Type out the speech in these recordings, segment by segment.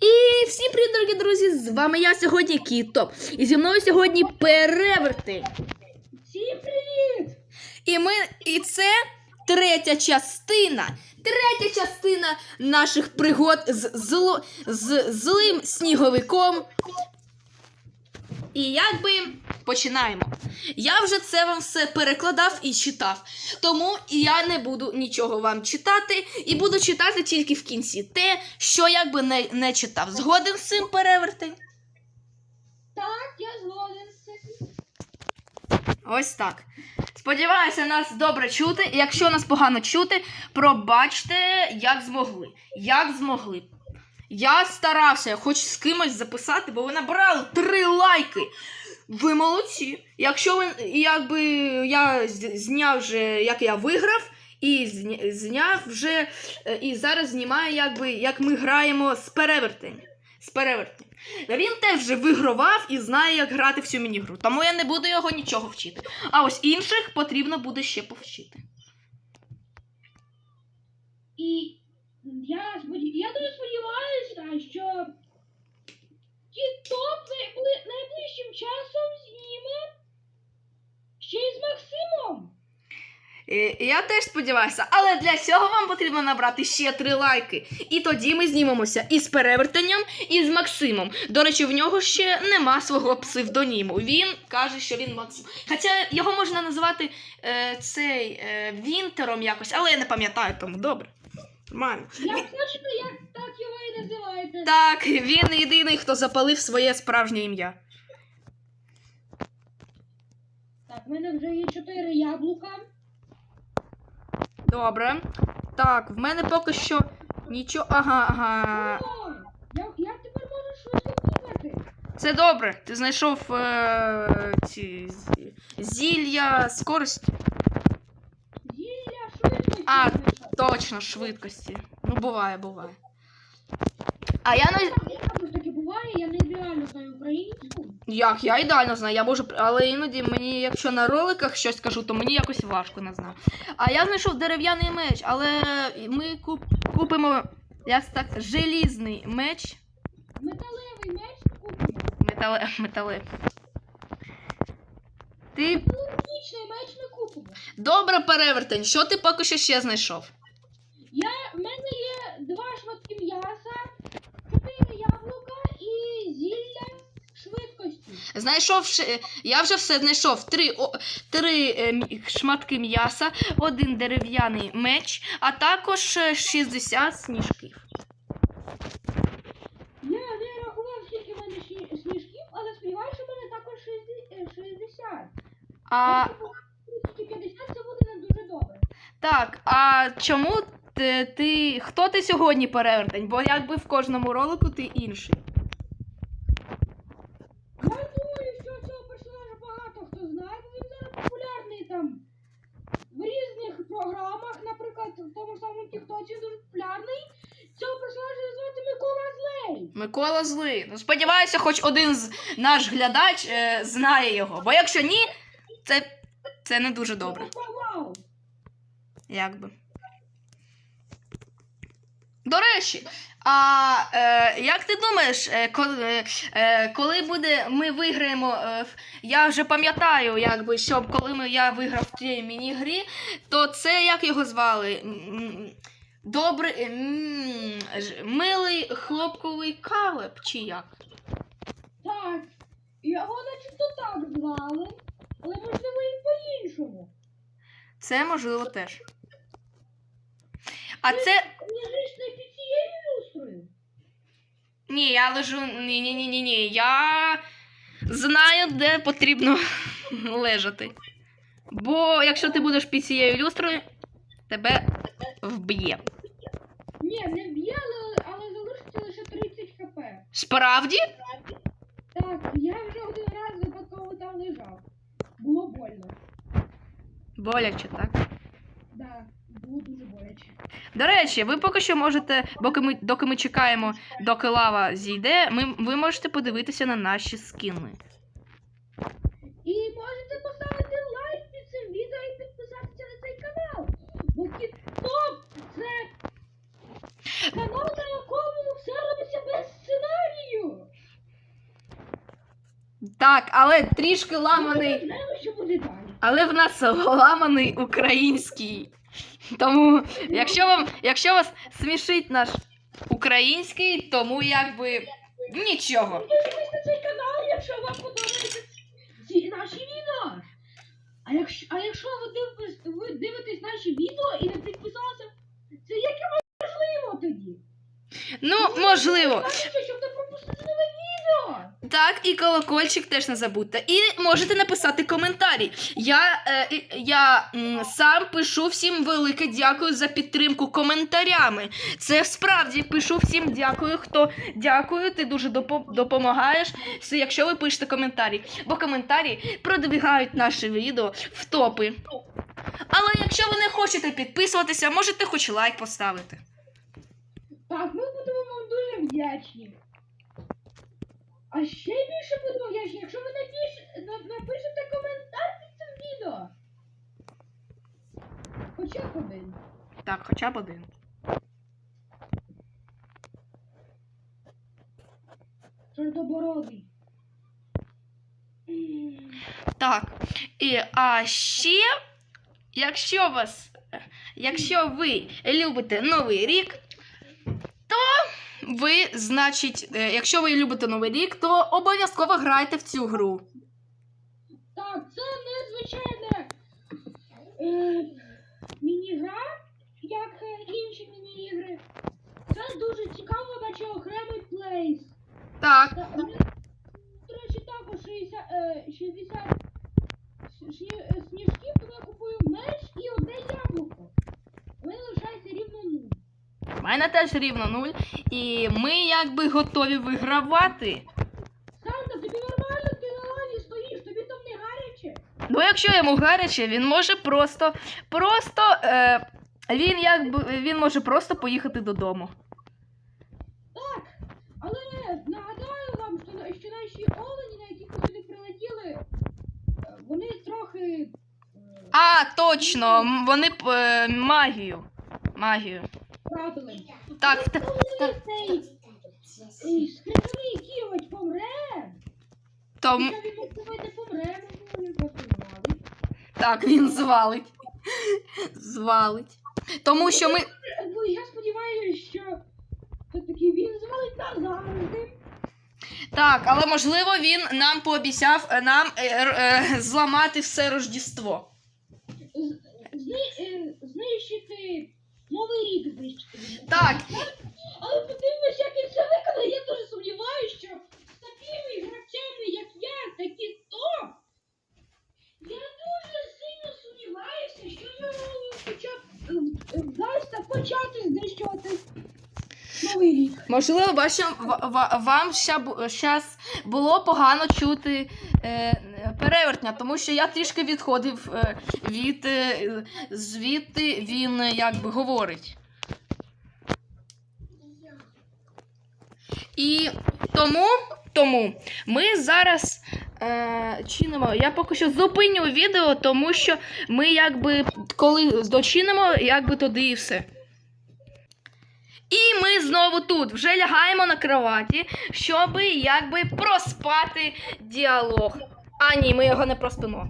І всім привіт, дорогі друзі! З вами я сьогодні Кітоп. І зі мною сьогодні переверти. Всім привіт! І ми. І це третя частина. Третя частина наших пригод з, зло, з злим сніговиком. І якби починаємо. Я вже це вам все перекладав і читав. Тому я не буду нічого вам читати, і буду читати тільки в кінці те, що якби не, не читав. Згоден з цим перевертень? Так, я згоден з цим. Ось так. Сподіваюся, нас добре чути. Якщо нас погано чути, пробачте, як змогли. Як змогли. Я старався хоч з кимось записати, бо ви набрали три лайки. Ви молодці. Якщо ви якби я зняв вже, як я виграв, і зняв вже, е, і зараз знімаю, якби, як ми граємо з перевертень. З перевертень. Він теж вже вигравав і знає, як грати в цю мінігру. Тому я не буду його нічого вчити. А ось інших потрібно буде ще повчити. І я, споді... я дуже сподіваюся, що Тіп-Топ найбли... найближчим часом зніме ще й з Максимом. Я теж сподіваюся, але для цього вам потрібно набрати ще три лайки. І тоді ми знімемося і з перевертенням, і з Максимом. До речі, в нього ще нема свого псевдоніму. Він каже, що він Максим. Хоча його можна називати е, цей е, Вінтером якось, але я не пам'ятаю, тому добре. Нормально. Я точно як так його і називаєте. Так, він єдиний, хто запалив своє справжнє ім'я. Так, в мене вже є чотири яблука. Добре. Так, в мене поки що нічого. Ага, ага. О, як, як тепер можеш швидко бігати? Це добре. Ти знайшов е, ці зі- зілля, скорость. Зілля швидко. А, Точно, швидкості. Ну, буває, буває. А я не. Я не ідеально знаю українську. Як? Я ідеально знаю, я можу. Але іноді мені, якщо на роликах щось кажу, то мені якось важко не знаю. А я знайшов дерев'яний меч, але ми куп... купимо як так, желізний меч. Металевий меч купимо. Метале... Метале. Ти Логічний меч не купимо. добре перевертень. Що ти поки що ще знайшов? Я, в мене є два шматки м'яса, чотири яблука і зілля швидкості. Знайшов я вже все знайшов. Три, о, три е, шматки м'яса, один дерев'яний меч, а також е, 60 сніжків. Я не рахував, скільки в мене сніжків, але сподіваюся, в мене також е, 60. А Якщо 50 це буде не дуже добре. так, а чому ти, ти хто ти сьогодні перевертень? Бо якби в кожному ролику ти інший. Я думаю, що цього персонажа багато хто знає, бо він зараз популярний там в різних програмах, наприклад, в тому ж самому Тіктоці дуже популярний. Цього персонажа звати Микола Злей. Микола злий. Ну сподіваюся, хоч один з наш глядач е, знає його. Бо якщо ні, це, це не дуже добре. Якби. До речі, а е, як ти думаєш, е, коли, е, коли буде, ми виграємо, е, я вже пам'ятаю, якби, що коли ми, я виграв в тій міні-грі, то це як його звали? М, Добрий, м, ж- милий хлопковий калеб, чи як? Так, його начебто так звали, але можливо і по-іншому. Це можливо теж. А це. Не жиш не під цією люстрою. Ні, я лежу. Ні, ні, ні, ні, ні. Я знаю, де потрібно лежати. Бо якщо ти будеш під цією люстрою, тебе вб'є. Ні, не вб'є, але, але залишиться лише 30 хп. Справді? Так, я вже один раз випадково там лежав. Було больно. Боляче, так? Да, було дуже боляче. До речі, ви поки що можете, доки ми, доки ми чекаємо, доки лава зійде, ми, ви можете подивитися на наші скіни. І можете поставити лайк під цим відео і підписатися на цей канал. Бо TikTok це канал, на якому все робиться без Так, але трішки ламаний. Але в нас ламаний український. Тому, якщо вам, якщо вас смішить наш український, тому якби нічого. Підписуйтесь на цей канал, якщо вам подобаються ці наші відео. А якщо, а якщо ви, дивитесь, ви дивитесь наші відео і не підписалися, це яке можливо тоді? Ну, можливо. Знаєте, щоб не пропустити нове відео. Так, і колокольчик теж не забудьте. І можете написати коментарі. Я, е, я м, сам пишу всім велике дякую за підтримку коментарями. Це справді пишу всім дякую. Хто дякую, ти дуже допомагаєш. Якщо ви пишете коментарі, бо коментарі продвигають наше відео в топи. Але якщо ви не хочете підписуватися, можете хоч лайк поставити. Так, ми будемо вам дуже вдячні. А ще більше будемо вдячні, якщо ви напіш... на- напишете коментар під цим відео. Хоча б один. Так, хоча б один. Чортобородий. Так. І а ще, якщо вас, якщо ви любите Новий рік, ви, значить, е, якщо ви любите Новий рік, то обов'язково грайте в цю гру. Так, це незвичайна е, міні-гра, як е, інші міні-ігри. Це дуже цікаво, наче окремий плейс. Так, Та, у мене, До речі, також 60, е, 60 шні- е, сніжків, тому я купую меч і одне яблуко. У мене лишається рівно нуль. в мене теж рівно нуль. І ми якби готові вигравати. Санта, тобі нормально, ти на лаві стоїш, тобі там не гаряче. Ну, якщо йому гаряче, він може просто, просто, е, він якби, він може просто поїхати додому. Так, але нагадаю вам, що, що наші олені, на яких ми сюди прилетіли, е, вони трохи. е, А, точно, вони е, магію. Магію. Так, Але та- коли цей е, скрипний кіготь помре, звалить. так він звалить. Звалить. Тому що ми. Е, Ну, я сподіваюся, що все-таки він звалить назавжди. Так, але можливо він нам пообіцяв е, нам е, е, зламати все Рождество. З- зни- е, Знищити Новий рік знищити. Так. Але подивимось, як він це виконає. Я дуже сумніваюся, що з такими гравцями, як я, такі топ. Я дуже сильно сумніваюся, що йому хоча б вдасться почати знищувати Новий рік. Можливо, бачу, в- в- вам зараз було погано чути е, перевертня, тому що я трішки відходив е, від е, звідти він якби говорить. І тому, тому ми зараз е, чинимо. Я поки що зупиню відео, тому що ми якби коли дочинимо, якби туди і все. І ми знову тут вже лягаємо на кроваті, щоб якби проспати діалог. А ні, ми його не проспимо.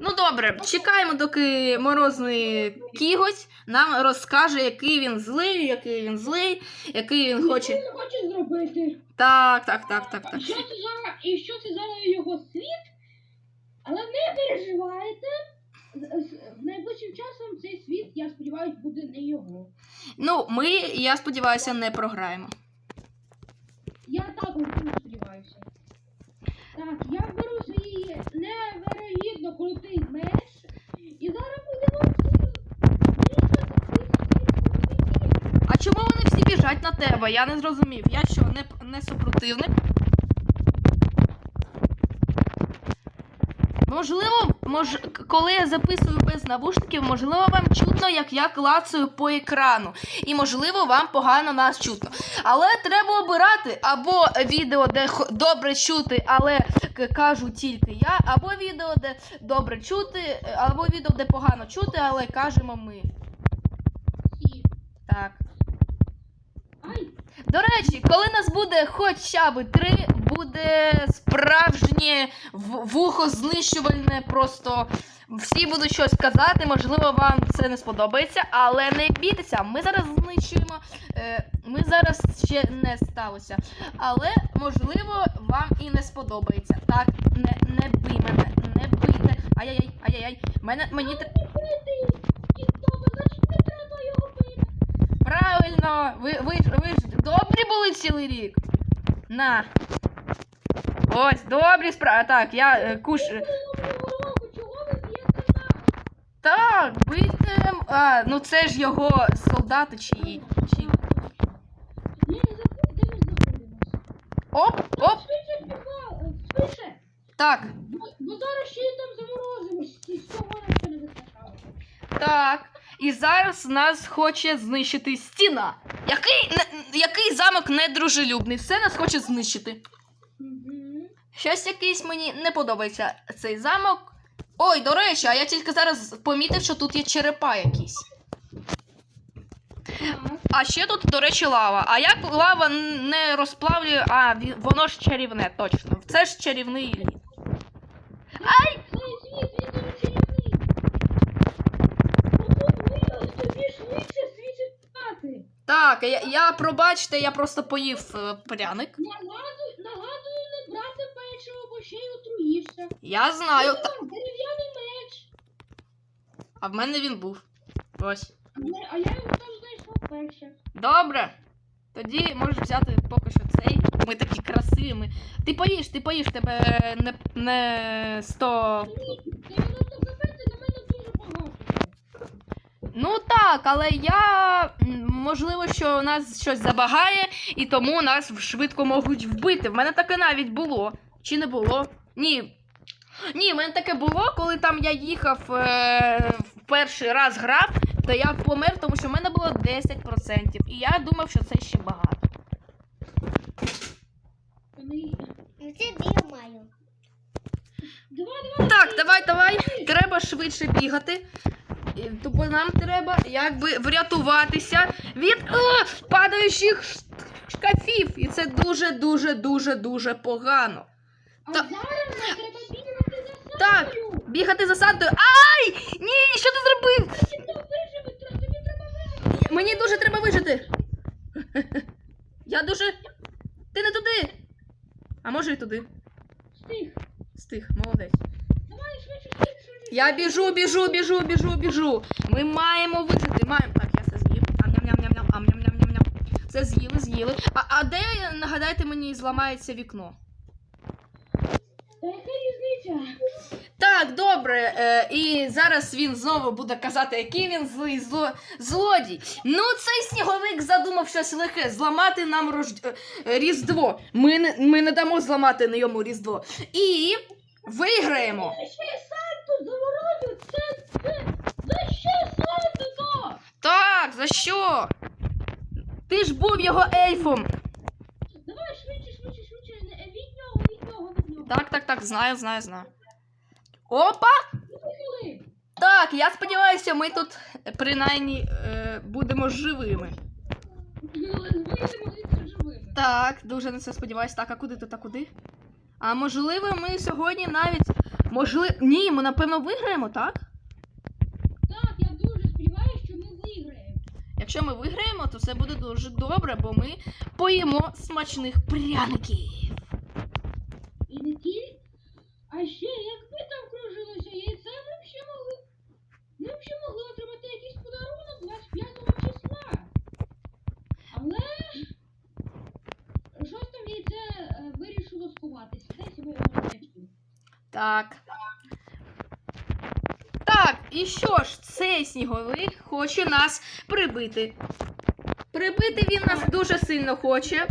Ну добре, чекаємо, доки морозний кіготь нам розкаже, який він злий, який він злий, який він хоче. він хоче зробити? Так, так, так, так, так. І що це за і що це за його світ? Але не переживайте. Найближчим часом цей світ, я сподіваюся, буде не його. Ну, ми, я сподіваюся, не програємо. Я також дуже сподіваюся. Так, я беру свій невероятно крутий меч. І зараз будемо всі А чому вони всі біжать на тебе? Я не зрозумів. Я що, не, не супротивник? Можливо, мож, коли я записую без навушників, можливо, вам чутно, як я клацаю по екрану. І можливо, вам погано нас чутно. Але треба обирати або відео, де добре чути, але кажу тільки я, або відео, де добре чути, е, або відео, де погано чути, але кажемо ми. Так. До речі, коли нас буде хоча б три, буде справжнє вухо знищувальне. Просто всі будуть щось казати. Можливо, вам це не сподобається, але не бійтеся. Ми зараз знищуємо. Е, ми зараз ще не сталося. Але можливо вам і не сподобається. Так, не, не бий мене, не бийте. Ай-яй-яй, ай-яй-яй. Мене мені. Правильно! Ви, ви, ви ж добрі були цілий рік. На. Ось, добрі справи. Так, я е, куш. е? Так, бийте. А, ну це ж його солдати чи. чи... Оп, оп. Швидше. Так, Бо, зараз ще й там заморозимось, і з цього нам не вистачало. так. І зараз нас хоче знищити стіна. Який, не- який замок недружелюбний? Все нас хоче знищити. Щось якийсь мені не подобається цей замок. Ой, до речі, а я тільки зараз помітив, що тут є черепа якісь. А ще тут, до речі, лава. А як лава не розплавлює, а воно ж чарівне, точно. Це ж чарівний лід. Швидше світити. Так, я, я пробачте, я просто поїв е, пряник. Нагадую, нагадую брати печиво, ще й отруїшся. Я знаю. Та... Дерев'яний меч. А в мене він був. Ось. А я- його там знайшла перше. Добре. Тоді можеш взяти поки що цей. Ми такі красиві. Ми... Ти поїш, ти поїш, тебе не, не 100 Ні, 90 кп це на мене дуже багато. Ну так, але я можливо, що у нас щось забагає, і тому нас швидко можуть вбити. В мене таке навіть було. Чи не було? Ні. Ні, в мене таке було, коли там я їхав е, в перший раз грав, то я помер, тому що в мене було 10%. І я думав, що це ще багато. Ну це я маю. Давай, давай. Так, давай, давай. Треба швидше бігати. Тобто нам треба якби врятуватися від е, падаючих шкафів. І це дуже, дуже, дуже, дуже погано. Та- Так. Бігати за Сантою. Ай! Ні, що ти зробив? Мені дуже треба вижити. Я дуже. Ти не туди. А може і туди. Стих. Стих, молодець. Я біжу, біжу, біжу, біжу, біжу. Ми маємо вижити. Маємо. Так, я це з'їв. Ам-ням-ням-ням-ням, ам-ням-ням-ням-ням. Це з'їли, з'їли. А, а де, нагадайте мені, зламається вікно? Так, добре. Е, і зараз він знову буде казати, який він злий зло... злодій. Ну, цей сніговик задумав щось лихе зламати нам рож... е, Різдво. Ми не, ми не дамо зламати на йому Різдво. І виграємо. Так, за що? Ти ж був його ельфом. Давай швидше, швидше, швидше. Від нього, від нього, від нього. Так, так, так, знаю, знаю, знаю. Опа! Так, я сподіваюся, ми тут е, принаймні е, будемо живими. Живими. Так, дуже на це сподіваюся. Так, а куди тут, а куди? А можливо, ми сьогодні навіть. Можливо. Ні, ми напевно виграємо, так? Так, я дуже сподіваюся, що ми виграємо. Якщо ми виграємо, то все буде дуже добре, бо ми поїмо смачних пряників. І не тільки. А ще, якби там кружилося яйце, ми б ще могли. Ми б ще могли отримати якийсь подарунок 25 числа. Але щось там яйце е, вирішило сховатися. Десь ви його знайшли. Так. Так, і що ж, цей сніговик хоче нас прибити. Прибити він нас дуже сильно хоче.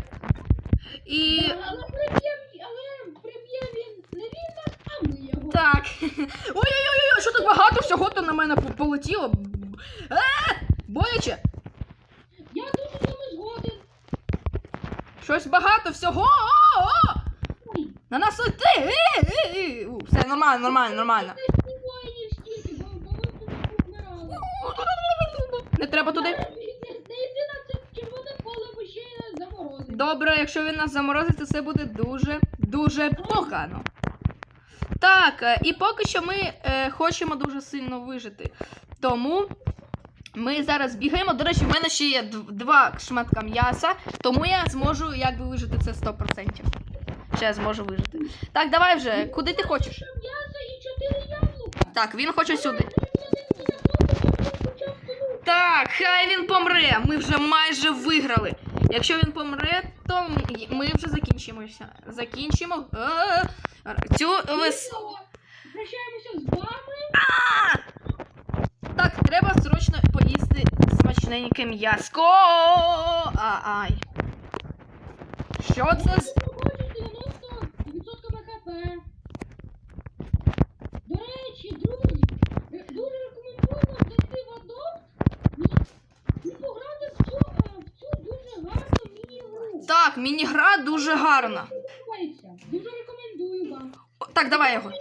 І. Але приб'є, він не він нас, а ми його. Так. Ой-ой-ой, що тут багато всього то на мене полетіло. Е! Боляче! Я дуже з вами згоден. Щось багато всього. О-о-о! На нас лети! Е, е, е. Все нормально, нормально, нормально. десь не воїнів стільки, бо, бо ви тут помирали. Не треба туди. На це червоне поле, заморозить. Добре, якщо він нас заморозить, то це буде дуже, дуже погано. Так, е, і поки що ми е, хочемо дуже сильно вижити. Тому ми зараз бігаємо. До речі, в мене ще є два шматка м'яса, тому я зможу якби вижити це 100%. Ще я зможу вижити. Так, давай вже, куди ти хочеш? М'ясо і чотири яблука. Так, він хоче сюди. Так, хай він помре. Ми вже майже виграли. Якщо він помре, то ми вже закінчимося. Закінчимо. Е, Цю вис... Прощаємося з вами. Так, треба срочно поїсти смачненьке м'яско. Ай. Що це? з- Проходить 90% ХП. До речі, друзі, е, дуже рекомендую вам зайти в Adopt і, і пограти в цю, е, в цю дуже гарну міні-гру. Так, міні-гра дуже гарна. Дуже рекомендую вам. О, Так, давай його.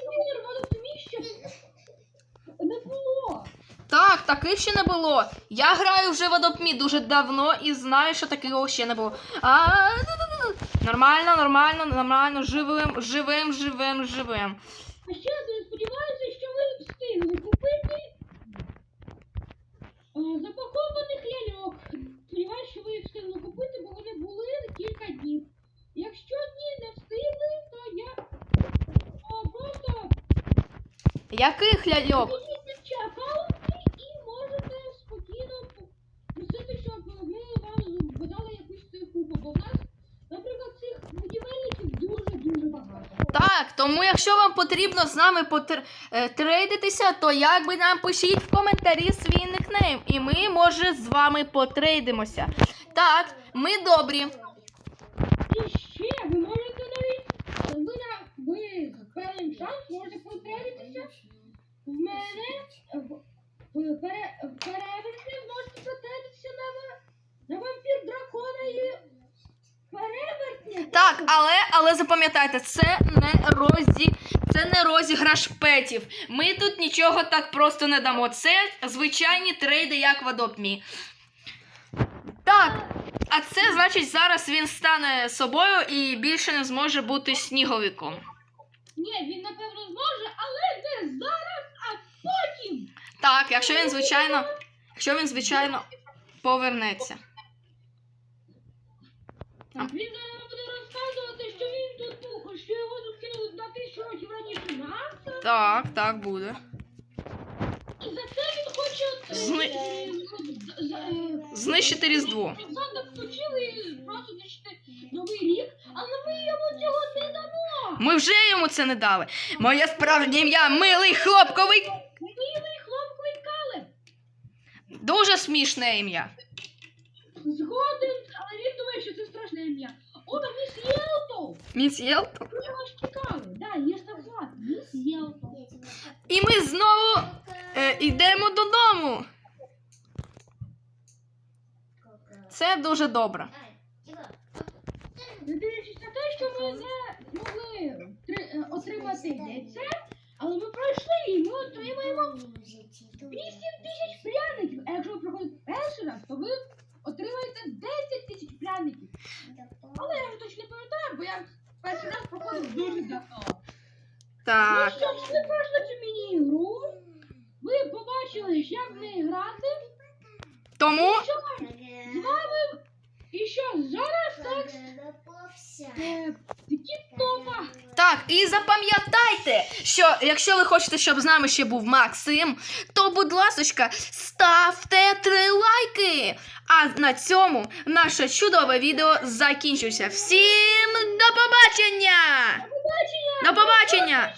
Не було. Так, таких ще не було. Я граю вже в Adopt дуже давно і знаю, що такого ще не було. А. Нормально, нормально, нормально, живим, живим, живим, живим. А ще я дуже сподіваюся, що ви встигли купити е, запакованих ляльок. Сподіваюся, що ви їх встигли купити, бо вони були кілька днів. Якщо ні, не встигли, то я о, просто Яких ляльок? підійдіть ці аккаунти і можете спокійно просити, щоб ми вам видали якусь цифру, бо в нас, наприклад, цих будівельників дуже-дуже багато. Так, тому якщо вам потрібно з нами потр... е, трейдитися, то якби нам пишіть в коментарі свій никнейм, і ми, може, з вами потрейдимося. Так, ми добрі. І ще ви можете навіть, ви, на, ви шанс можете потрапитися в мене в, в, пере, можете потрапитися на, на вампір дракона і перевертня. Так, але, але запам'ятайте, це не розі... це не розіграш петів. Ми тут нічого так просто не дамо. Це звичайні трейди, як в Adopt.me. Так, а це значить, зараз він стане собою і більше не зможе бути сніговиком. Ні, він напевно зможе, але не зараз, а потім. Так, якщо він, звичайно, якщо він, звичайно, повернеться. Так, він зараз буде розказувати, що він тут був, що його тут кинули на тисячу років раніше нас. Так, так буде. І за це він хоче Зни- е, Знищити Різдво. Ми вже йому це не дали. Моє справжнє ім'я милий хлопковий. Милий хлопковий калеб. Дуже смішне ім'я. Згоден, але він думає, що це страшне ім'я. О, там міс Єлто. Міс Єлто. Ви його чекали. Да, є ж. Міс Єлто. І ми знову е, йдемо додому. Це дуже добре. Не дивлячись на те, що ми не змогли три- е, отримати яйце, але ми пройшли і ми отримаємо 8 тисяч пряників. А якщо ви проходите перший раз, то ви отримаєте 10 тисяч пряників. Але я вже точно не пам'ятаю, бо я перший раз проходив дуже давно. Так. Ну що ж, ви пройшли цю міні-ігру. Ви побачили, як в неї грати. Тому Що з вами? І що зараз так е, так, і запам'ятайте, що якщо ви хочете, щоб з нами ще був Максим, то, будь ласочка, ставте три лайки. А на цьому наше чудове відео закінчується. Всім до побачення! До побачення! До побачення!